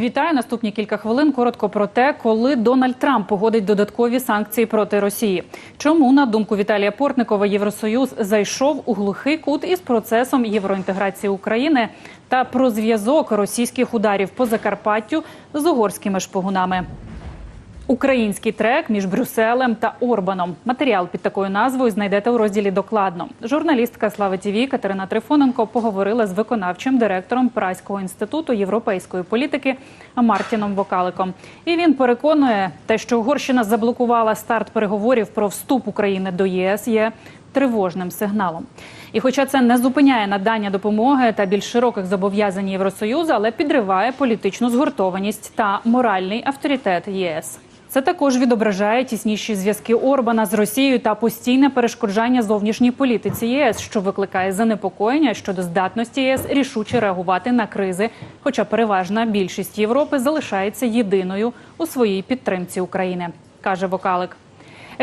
Вітаю наступні кілька хвилин. Коротко про те, коли Дональд Трамп погодить додаткові санкції проти Росії. Чому на думку Віталія Портникова Євросоюз зайшов у глухий кут із процесом євроінтеграції України та про зв'язок російських ударів по Закарпаттю з угорськими шпигунами. Український трек між Брюсселем та Орбаном. Матеріал під такою назвою знайдете у розділі докладно. Журналістка Слави ТІВІ Катерина Трифоненко поговорила з виконавчим директором Праського інституту європейської політики Мартіном Вокаликом. І він переконує, те, що Угорщина заблокувала старт переговорів про вступ України до ЄС, є тривожним сигналом. І, хоча це не зупиняє надання допомоги та більш широких зобов'язань Євросоюзу, але підриває політичну згуртованість та моральний авторитет ЄС. Це також відображає тісніші зв'язки Орбана з Росією та постійне перешкоджання зовнішній політиці ЄС, що викликає занепокоєння щодо здатності ЄС рішуче реагувати на кризи. Хоча переважна більшість Європи залишається єдиною у своїй підтримці України, каже Вокалик.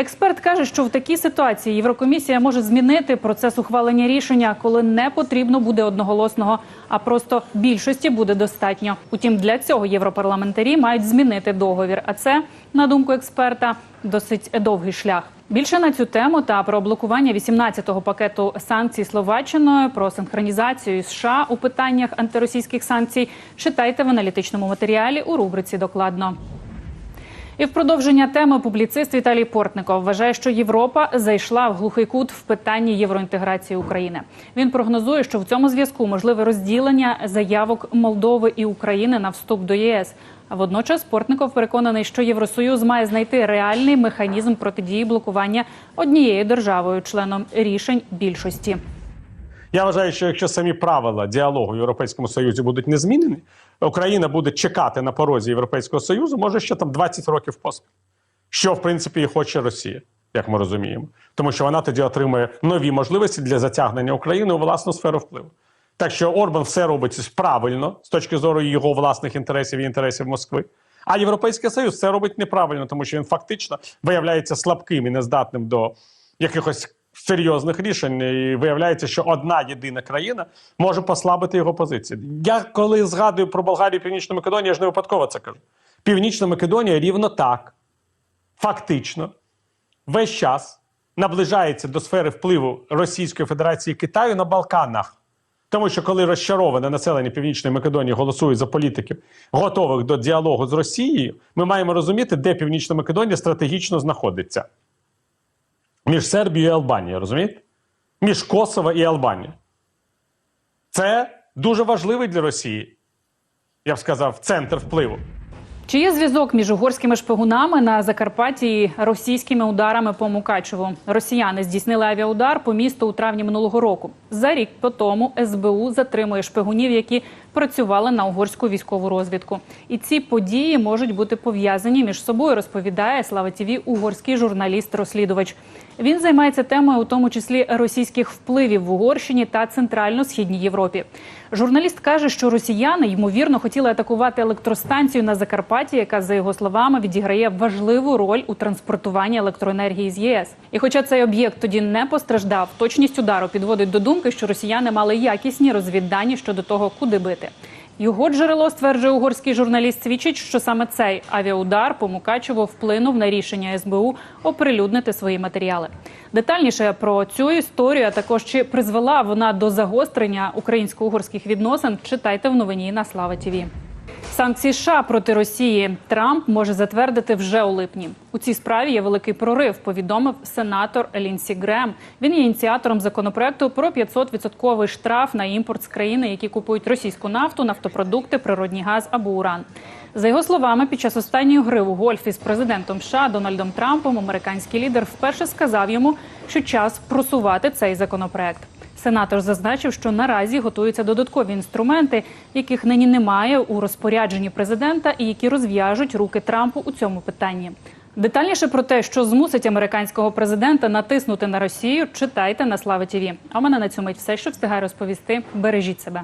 Експерт каже, що в такій ситуації Єврокомісія може змінити процес ухвалення рішення, коли не потрібно буде одноголосного, а просто більшості буде достатньо. Утім, для цього європарламентарі мають змінити договір. А це, на думку експерта, досить довгий шлях. Більше на цю тему та про блокування 18-го пакету санкцій Словаччиною, про синхронізацію США у питаннях антиросійських санкцій читайте в аналітичному матеріалі у рубриці Докладно. І в продовження теми публіцист Віталій Портников вважає, що Європа зайшла в глухий кут в питанні євроінтеграції України. Він прогнозує, що в цьому зв'язку можливе розділення заявок Молдови і України на вступ до ЄС. А водночас Портников переконаний, що Євросоюз має знайти реальний механізм протидії блокування однією державою, членом рішень більшості. Я вважаю, що якщо самі правила діалогу в Європейському Союзі будуть не змінені, Україна буде чекати на порозі Європейського Союзу, може ще там 20 років поспіль. Що, в принципі, і хоче Росія, як ми розуміємо. Тому що вона тоді отримує нові можливості для затягнення України у власну сферу впливу. Так що Орбан все робить правильно з точки зору його власних інтересів і інтересів Москви. А Європейський Союз це робить неправильно, тому що він фактично виявляється слабким і нездатним до якихось серйозних рішень. І виявляється, що одна єдина країна може послабити його позиції. Я коли згадую про Болгарію Північну Македонію, я ж не випадково це кажу. Північна Македонія рівно так, фактично, весь час наближається до сфери впливу Російської Федерації Китаю на Балканах. Тому що коли розчароване населення Північної Македонії голосує за політиків, готових до діалогу з Росією, ми маємо розуміти, де Північна Македонія стратегічно знаходиться між Сербією і Албанією, розумієте? Між Косово і Албанією. Це дуже важливий для Росії, я б сказав, центр впливу. Чи є зв'язок між угорськими шпигунами на Закарпатті і російськими ударами по Мукачеву? Росіяни здійснили авіаудар по місту у травні минулого року. За рік по тому СБУ затримує шпигунів, які працювали на угорську військову розвідку. І ці події можуть бути пов'язані між собою, розповідає Слава ТІВІ угорський журналіст-розслідувач. Він займається темою, у тому числі російських впливів в Угорщині та центрально-східній Європі. Журналіст каже, що росіяни ймовірно хотіли атакувати електростанцію на Закарпатті, яка за його словами відіграє важливу роль у транспортуванні електроенергії з ЄС. І, хоча цей об'єкт тоді не постраждав, точність удару підводить до думки, що росіяни мали якісні розвіддані щодо того, куди бити. Його джерело стверджує угорський журналіст. Свідчить, що саме цей авіаудар по Мукачеву вплинув на рішення СБУ оприлюднити свої матеріали. Детальніше про цю історію, а також чи призвела вона до загострення українсько-угорських відносин, читайте в новині на Слава ТІВІ. Санкції США проти Росії Трамп може затвердити вже у липні. У цій справі є великий прорив. Повідомив сенатор Лінсі Грем. Він є ініціатором законопроекту про 500-відсотковий штраф на імпорт з країни, які купують російську нафту, нафтопродукти, природній газ або уран. За його словами, під час останньої гри у гольфі з президентом США Дональдом Трампом американський лідер вперше сказав йому, що час просувати цей законопроект. Сенатор зазначив, що наразі готуються додаткові інструменти, яких нині немає у розпорядженні президента, і які розв'яжуть руки Трампу у цьому питанні. Детальніше про те, що змусить американського президента натиснути на Росію, читайте на Слава ТІВІ. А в мене на цьому все, що встигаю розповісти. Бережіть себе.